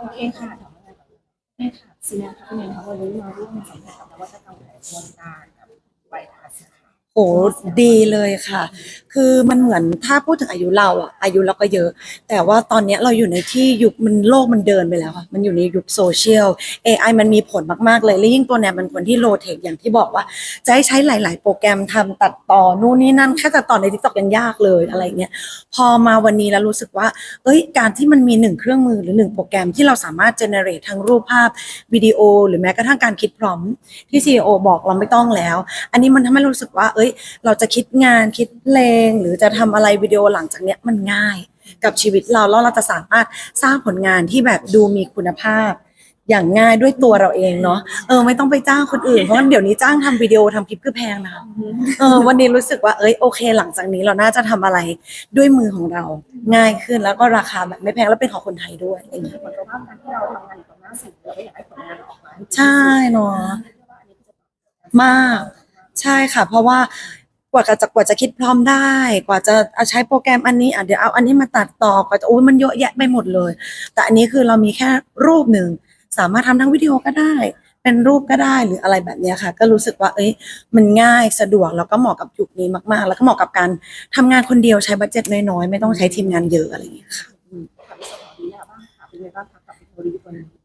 โอเคค่ะแม่ค่ะซีนาค่ะเป็นไงคะวันนี้มาร่วมสัมผัสกับนวัตกรรมของวงการกับใบทาสค่ะ โอ้ดีเลยค่ะ คือมันเหมือนถ้าพูดถึงอายุเราอะอายุเราก็เยอะ แต่ว่าตอนนี้เราอยู่ในที่ยุคมันโลกมันเดินไปแล้วอะมันอยู่ในยุคโซเชียล AI มันมีผลมากๆเลยและยิ่งตัวเนี้ยมันคนที่โลเทคอย่างที่บอกว่า จะให้ใช้หลาย ๆ โปรแกรมทำตัดต่อนู่นนี่นั่นแค่ตัดต่อใน TikTok ยังยากเลยอะไรเงี้ยพอมาวันนี้แล้วรู้สึกว่า เอ้ยการที่มันมีหนึ่งเครื่องมือหรือหนึ่งโปรแกรมที่เราสามารถเจเนเรตทั้งรูปภาพวิดีโอ หรือแม้กระทั่งการคิดพร้อมที่ CEO บอกเราไม่ต้องแล้ว อันนี้มันทำให้รารู้สึกว่าเอ้ยเราจะคิดงานคิดเพลง หรือจะทำอะไรวิดีโอหลังจากเนี้ยมันง่าย กับชีวิตเราแล้วเราจะสามารถสร้างผลงานที่แบบดูมีคุณภาพ อย่างง่ายด้วยตัวเราเองเนาะเออไม่ต้องไปจ้างคนอื่นเพราะว่าเดี๋ยวนี้จ้างทำวิดีโอทำคลิปคือแพงนะคะเออวันนี้รู้สึกว่าเอ้ยโอเค หลังจากนี้เราน่าจะทำอะไรด้วยมือของเราง่ายขึ้นแล้วก็ราคาแบบไม่แพงแล้วเป็นของคนไทยด้วยอะไรอย่างเงี้ยเหมือนกับว่าการที่เราทำงานอยู่ตรงหน้าสื่อเราก็อยากให้ผลงานออกมาใช่เนาะมาก ใช่ค่ะ เพราะว่ากว่าจะกว่าจะคิดพร้อมได้ กว่าจะเอาใช้โปรแกรมอันนี้อะเดี๋ยวเอาอันนี้มาตัดต่อกว่าจะโอ้ยมันเยอะแยะไปหมดเลย แต่อันนี้คือเรามีแค่รูปหนึ่งสามารถทำทั้งวิดีโอก็ได้ เป็นรูปก็ได้หรืออะไรแบบนี้ค่ะ ก็รู้สึกว่า เอ้ยมันง่ายสะดวกแล้วก็เหมาะกับยุคนี้มากๆ แล้วก็เหมาะกับการทำงานคนเดียวใช้บัตเจ็ตน้อยๆไม่ต้องใช้ทีมงานเยอะอะไรอย่างเงี้ยค่ะ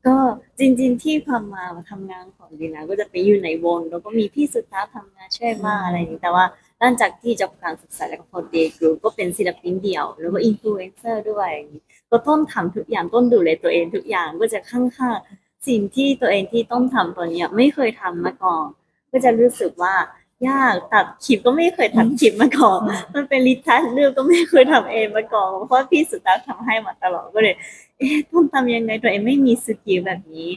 ก็จริง ๆ ที่พามาทำงานของดีนะก็จะไปอยู่ในวง แล้วก็มีพี่สุดท้ายทำงานช่วยมากอะไรอย่างนี้แต่ว่าหลังจากที่จบการศึกษาแล้วก็พอเดย์กรุ๊ปก็เป็นศิลปินเดี่ยว แล้วก็อินฟลูเอนเซอร์ด้วยอย่างนี้ก็ต้องทำทุกอย่างต้องดูแลตัวเองทุกอย่างก็จะข้างๆสิ่งที่ตัวเองที่ต้องทำตอนเนี้ยไม่เคยทำมาก่อน ก็จะรู้สึกว่า ยากตัดคลิปก็ไม่เคยตัดคลิปมาก่อน มันเป็นลิทัสเรื่องก็ไม่เคยทำเองมาก่อนเพราะว่าพี่สุดท้ายทำให้มาตลอดก็เลยเอ๊ะต้องทำยังไงตัวเองไม่มีสกิลแบบนี้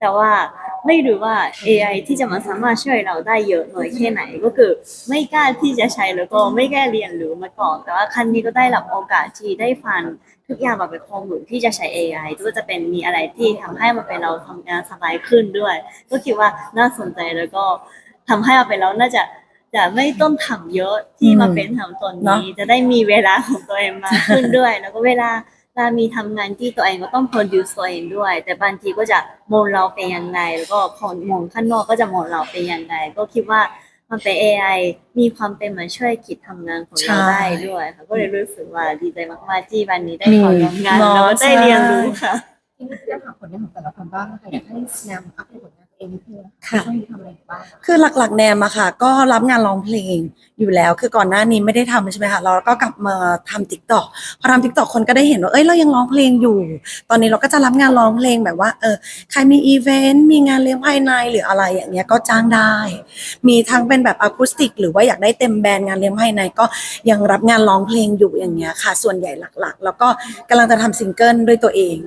แต่ว่าไม่รู้ว่า AI ที่จะมาสามารถช่วยเราได้เยอะหน่อยแค่ไหนก็คือไม่กล้าที่จะใช้แล้วก็ไม่กล้าเรียนรู้มาก่อน แต่ว่าครั้งนี้ก็ได้รับโอกาสที่ได้ฟังทุกอย่างแบบเป็นข้อมูลที่จะใช้ AI ก็จะเป็นมีอะไรที่ทำให้มันเป็นเราทำงานสบายขึ้นด้วย ก็คิดว่าน่าสนใจแล้วก็ ทำให้เราเป็นเราน่าจะจะไม่ต้องทำเยอะที่มาเป็นทำตอนเนอะนี้ จะได้มีเวลาของตัวเองมากขึ้นด้วย แล้วก็เวลาเวลามีทำงานที่ตัวเองก็ต้อง produce ตัวเองด้วย แต่บางทีก็จะมองเราเป็นยังไง แล้วก็คนมองข้างนอกก็จะมองเราเป็นยังไง ก็คิดว่ามันเป็น AI มีความเป็นมาช่วยคิดทำงานของเราใช่ได้ด้วยค่ะก็เลยรู้สึกว่าดีใจมากๆที่วันนี้ได้ขออืมร่วมงานเนอะแล้วก็ได้ใช่เรียนรู้ค่ะที่นี่จะถามผลงานของแต่ละคนบ้างนะคะอยากให้แนมอัพผลงานตัว เองนิดนึงค่ะช่วงนี้ทำอะไรบ้างคือหลักๆแนมอะค่ะ ก็รับงานร้องเพลงอยู่แล้ว คือก่อนหน้านี้ไม่ได้ทำใช่ไหมคะเราก็กลับมาทำติ๊กต็อกพอทำติ๊กต็อกคนก็ได้เห็นว่าเอ้ยเรายังร้องเพลงอยู่ ตอนนี้เราก็จะรับงานร้องเพลงแบบว่าเออใครมีอีเวนต์มีงานเลี้ยงภายในหรืออะไรอย่างเงี้ยก็จ้างได้ มีทั้งเป็นแบบอะคูสติก หรือว่าอยากได้เต็มแบรนด์งานเลี้ยงภายในก็ยังรับงานร้องเพลงอยู่อย่างเงี้ยค่ะ ส่วนใหญ่หลักๆ แล้วก็กำลังจะทำซิงเกิลด้วยตัวเอง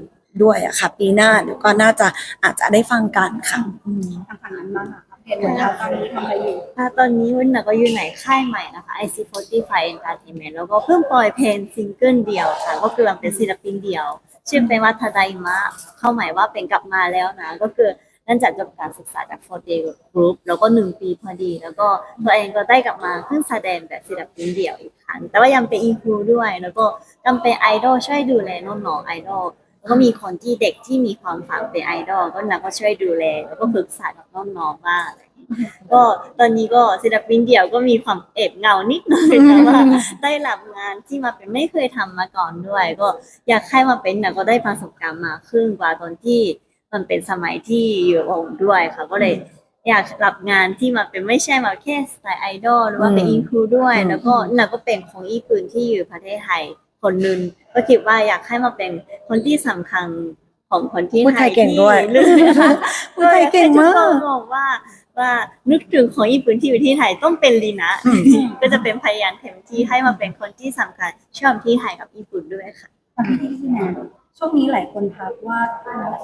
ด้วยอะค่ะ ปีหน้าเดี๋ยวก็น่าจะอาจจะได้ฟังกันค่ะอืม ทางฝั่งนั้นบ้างค่ะอัปเดตผลงานตอนนี้ทำอะไรอยู่ค่ะตอนนี้วันน่ะก็อยู่ในค่ายใหม่นะคะ IC45 Entertainment แล้วก็เพิ่งปล่อยเพลงซิงเกิลเดียวค่ะ ก็คือมันเป็นศิลปินเดียว ชื่อเพลงว่าทาไดมะ เข้าหมายว่าเป็นกลับมาแล้วนะ ก็คือหลังจากจบการศึกษาจาก4 Day Group แล้วก็หนึ่งปีพอดี แล้วก็ตัวเองก็ได้กลับมาขึ้นแสดงแบบศิลปินเดี่ยวอีกครั้งแต่ว่ายังเป็นอินฟลูด้วย แล้วก็ยังเป็นไอดอลช่วยดูแลน้องๆไอดอล แล้วก็มีคนที่เด็กที่มีความฝันเป็นไอดอลก็นักก็ช่วยดูแลแล้วก็ปรึกษากับน้องๆบ้างอะไรอย่าก็ตอนนี้ก็ศิลปินเดี่ยวก็มีความเอบเงานิดหน่อยแต่ว่าได้รับงานที่มาเป็นไม่เคยทำมาก่อนด้วย ก็อยากให้มาเป็นนะก็ได้ประสบการณ์มาขึ้นกว่าตอนที่มันเป็นสมัยที่อยู่วงด้วยค่ะก็เลยอยากรับงานที่มาเป็นไม่ใช่มาแค่สไตล์ไอดอลหรือว่าเป็นอินครูด้วย แล้วก็นักก็เป็นของญี่ปุ่นที่อยู่ประเทศไทย คนหนึงก็คิดว่าอยากให้มาเป็นคนที่สำคัญของคนที่พูดไทยเก่งด้วยที่รู้นะคะพูดไทยเก่งมากอยให้ทุคนบอกว่าว่านึกถึงของญี่ปุ่นที่อยู่ที่ไทยต้องเป็นลีนะอืมก็จะเป็นพยายามเต็มที่ให้มาเป็นคนที่สำคัญชอบที่ไทยกับญี่ปุ่นด้วยค่ะที่ที่แนมช่วงนี้หลายคนทักว่า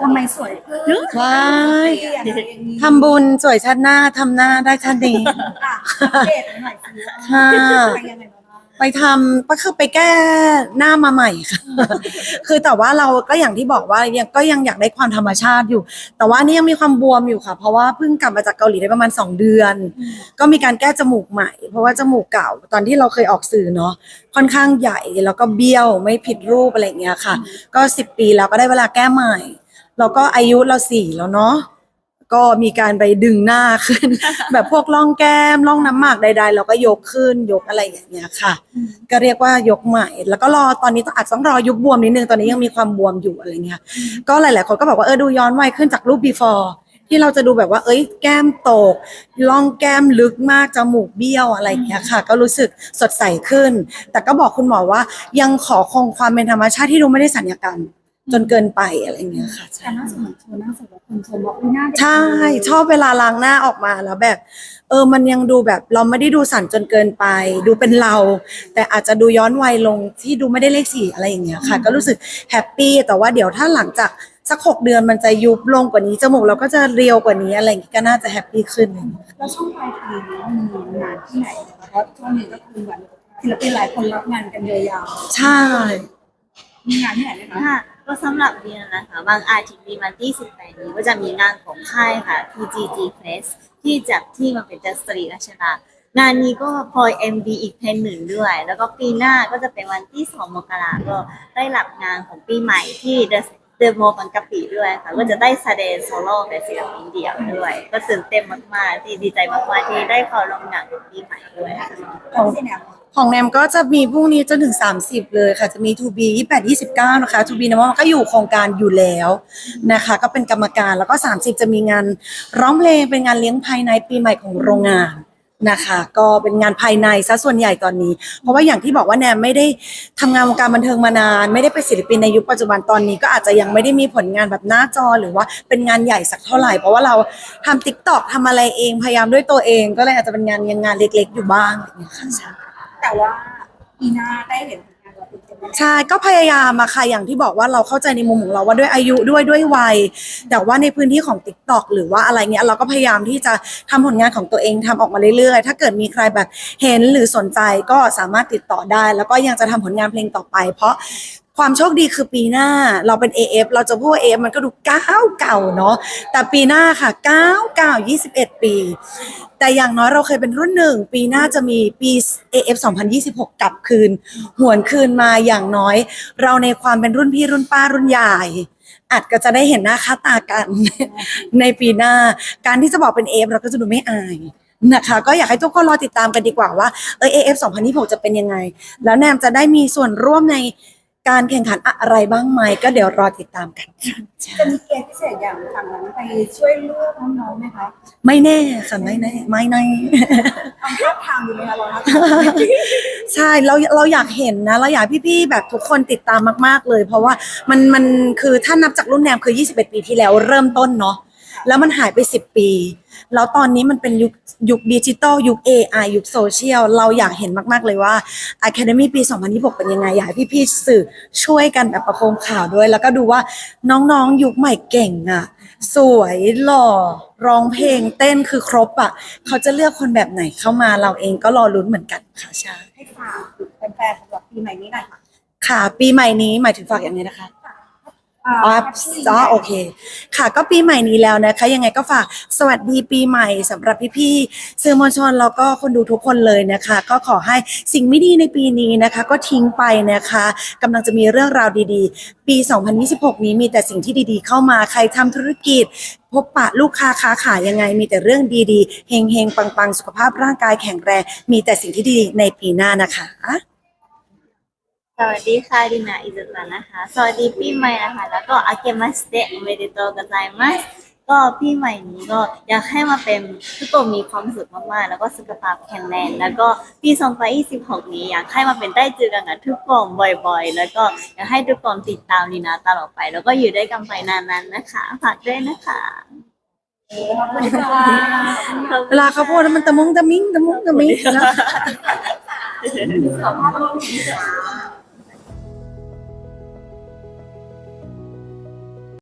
ทำไมสวยขึ้นว้ายเปลี่ยนอะไรอย่างนี้ทำบุญสวยชาติหน้าทำหน้าได้ชาตินี้อะอัปเดตหน่อยสิค่ะ ไปยังไงบ้างไปทำก็คือไปแก้หน้ามาใหม่ค่ะ คือแต่ว่าเราก็อย่างที่บอกว่ายังก็ยังอยากได้ความธรรมชาติอยู่ แต่ว่านี่ยังมีความบวมอยู่ค่ะ เพราะว่าเพิ่งกลับมาจากเกาหลีได้ประมาณ 2 เดือน ก็มีการแก้จมูกใหม่ เพราะว่าจมูกเก่าตอนที่เราเคยออกสื่อเนาะค่อนข้างใหญ่แล้วก็เบี้ยวไม่ผิดรูปอะไรอย่างเงี้ยค่ะ ก็สิบปีแล้วก็ได้เวลาแก้ใหม่ แล้วก็อายุเราสี่แล้วเนาะ ก็มีการไปดึงหน้าขึ้น แบบพวกร่องแก้มร่องน้ำหมากใด ๆ เราก็ยกขึ้นยกอะไรอย่างเงี้ยค่ะ ก็เรียกว่ายกใหม่ แล้วก็รอตอนนี้ต้องอาจจะต้องรอยุบบวมนิดนึงตอนนี้ยังมีความบวมอยู่อะไรเงี้ยก็หลาย ๆ คนก็บอกว่าเออดูย้อนวัยขึ้นจากรูป before ที่เราจะดูแบบว่า เอ้ย แก้มโตกร่องแก้มลึกมาก จมูกเบี้ยวอะไรอย่างเงี้ยค่ะ ก็รู้สึกสดใสขึ้น แต่ก็บอกคุณหมอว่า ยังขอคงความเป็นธรรมชาติที่ดูไม่ได้สัญญกรรม จนเกินไปอะไรอย่างเงี้ยค่ะแต่น่าสนใจน่าสนใจคนชมว่าอุ๊ยหน้าเด็กใช่ ชอบเวลาล้างหน้าออกมาแล้วแบบ เออมันยังดูแบบเราไม่ได้ดูสั่นจนเกินไป ดูเป็นเรา แต่อาจจะดูย้อนวัยลงที่ดูไม่ได้เลขสี่อะไรอย่างเงี้ยค่ะ ก็รู้สึกแฮปปี้แต่ว่าเดี๋ยวถ้าหลังจากสักหกเดือนมันจะยุบลงกว่านี้จมูกเราก็จะเรียวกว่านี้อะไรอย่างงี้ก็น่าจะแฮปปี้ขึ้นแล้วช่วงปลายปีนี้มีงานที่ไหนนะคะเพราะช่วงนี้ก็คือเหมือนศิลปินหลายคนรับงานกันยาวใช่ๆมีงานที่ไหนไหมคะค่ะ ก็สำหรับเดียนะคะบางอาทิตย์มีวันที่ 18 นี้ก็จะมีงานของค่ายค่ะ PGG Fest ที่จัดที่มาเป็นจัสตรีราชดางานนี้ก็พลอย MV อีกเพลงหนึ่งด้วย แล้วก็ปีหน้าก็จะเป็นวันที่ 2 มกราก็ได้รับงานของปีใหม่ที่ The The m o บังกะปิด้วยค่ะ ก็จะได้แสดงโซโล่เป็นศิลปินเดี่ยวด้วย ก็ตื่นเต้นมากๆ ที่ดีใจมากๆที่ได้เข้าร่วมงานของปีใหม่ด้วยค่ะของที่ไหนของแนมก็จะมีพรุ่งนี้จนถึง 30 เลยค่ะ จะมี To B 28 29 นะคะ To B นะว่ามันก็อยู่โครงการอยู่แล้วนะคะ ก็เป็นกรรมการแล้วก็ 30 จะมีงานร้องเพลงเป็นงานเลี้ยงภายในปีใหม่ของโรงงาน นะคะ ก็เป็นงานภายในซะส่วนใหญ่ตอนนี้ เพราะว่าอย่างที่บอกว่าแนมไม่ได้ทำงานวงการบันเทิงมานาน ไม่ได้เป็นศิลปินในยุคปัจจุบันตอนนี้ก็อาจจะยังไม่ได้มีผลงานแบบหน้าจอหรือว่าเป็นงานใหญ่สักเท่าไหร่ เพราะว่าเราทำติ๊กต็อกทำอะไรเองพยายามด้วยตัวเอง ก็เลยอาจจะเป็นงานงงานเล็ก ๆ อยู่บ้างอะไรอย่างเงี้ยค่ะ แต่ว่าปีหน้าได้เห็นผล ใช่ก็พยายามมาค่ะอย่างที่บอกว่าเราเข้าใจในมุมของเราว่าด้วยอายุด้วยด้วยวัย แต่ว่าในพื้นที่ของ t ิ k t o k หรือว่าอะไรเงี้ยเราก็พยายามที่จะทำผลงานของตัวเองทำออกมาเรื่อยๆ ถ้าเกิดมีใครแบบเห็นหรือสนใจก็สามารถติดต่อได้ แล้วก็ยังจะทำผลงานเพลงต่อไป เพราะ ความโชคดีคือปีหน้าเราเป็น AF เราจะพูดว่า AF มันก็ดูเก้าเก่าเนาะแต่ปีหน้าค่ะเก้าเก้ายี่สิบเอ็ดปี แต่อย่างน้อยเราเคยเป็นรุ่นหนึ่งปีหน้าจะมีปี AF 2026 กลับคืน หวนคืนมาอย่างน้อย เราในความเป็นรุ่นพี่รุ่นป้ารุ่นยายอาจก็จะได้เห็นหน้าค่าตากัน ในปีหน้า การที่จะบอกเป็น AF เราก็จะดูไม่อายนะคะ ก็อยากให้ทุกคนรอติดตามกันดีกว่าว่าเออ AF 2026จะเป็นยังไง แล้วแนมจะได้มีส่วนร่วมใน การแข่งขันอะไรบ้างไหมก็เดี๋ยวรอติดตามกันค่ะจะมีเกณฑ์พิเศษอย่างฝั่งนั้นไปช่วยเลือกน้องๆไหมคะไม่แน่ค่ะไม่แน่ไม่แน่ทำท่าทางอยู่ไหมคะเราทับใช่เราเราอยากเห็นนะเราอยากให้พี่ๆแบบทุกคนติดตามมาก ๆ เลย เพราะว่ามันมันคือถ้านับจากรุ่นแนมคือ 21 ปีที่แล้วเริ่มต้นเนาะ แล้วมันหายไป 10 ปี แล้วตอนนี้มันเป็นยุคยุคดิจิตอลยุค AI ยุคโซเชียล เราอยากเห็นมาก ๆ เลยว่า Academy ปี 2026 เป็นยังไง อยากให้พี่ ๆ สื่อช่วยกันแบบประโคมข่าวด้วย แล้วก็ดูว่าน้อง ๆ ยุคใหม่เก่งอะ สวยหล่อร้องเพลงเต้นคือครบอะ เขาจะเลือกคนแบบไหนเข้ามาเราเองก็รอลุ้นเหมือนกันค่ะใช่ให้ฝากแฟนๆสำหรับปีใหม่นี้หน่อยค่ะค่ะ ปีใหม่นี้หมายถึงฝากอย่างไรนะคะ อ๋ออ๋อโอเค ค่ะ ก็ปีใหม่นี้แล้วนะคะ ยังไงก็ฝากสวัสดีปีใหม่สำหรับพี่ๆสื่อมวลชนแล้วก็คนดูทุกคนเลยนะคะ ก็ขอให้สิ่งไม่ดีในปีนี้นะคะ ก็ทิ้งไปนะคะกำลังจะมีเรื่องราวดีๆ ปี 2026 นี้มีแต่สิ่งที่ดีๆ เข้ามาใครทำธุรกิจพบปะลูกค้าค้าขายยังไง มีแต่เรื่องดีๆเฮงๆปังๆ สุขภาพร่างกายแข็งแรง มีแต่สิ่งที่ดีในปีหน้านะคะ สวัสดีค่ะดินาอิซุตะนะคะ สวัสดีปีใหม่นะคะ แล้วก็อาเกมัสเตะโมเดโตกไซมัสก็ปีใหม่นี้ก็อยากให้มาเป็นทุกคนมีความสุขมากๆ แล้วก็สุขภาพแข็งแรงแล้วก็ปี2026นี้อยากให้มาเป็นได้เจอกันกับทุกคนบ่อยๆ แล้วก็อยากให้ทุกคนติดตามลีนาตลอดไป แล้วก็อยู่ได้กันไปนานๆนะคะฝากด้วยนะคะขอบคุณค่ะเวลาเขาพูดแล้วมันตะมุงตะมิงตะมุงตะมิงแล้วขอบคุณค่ะ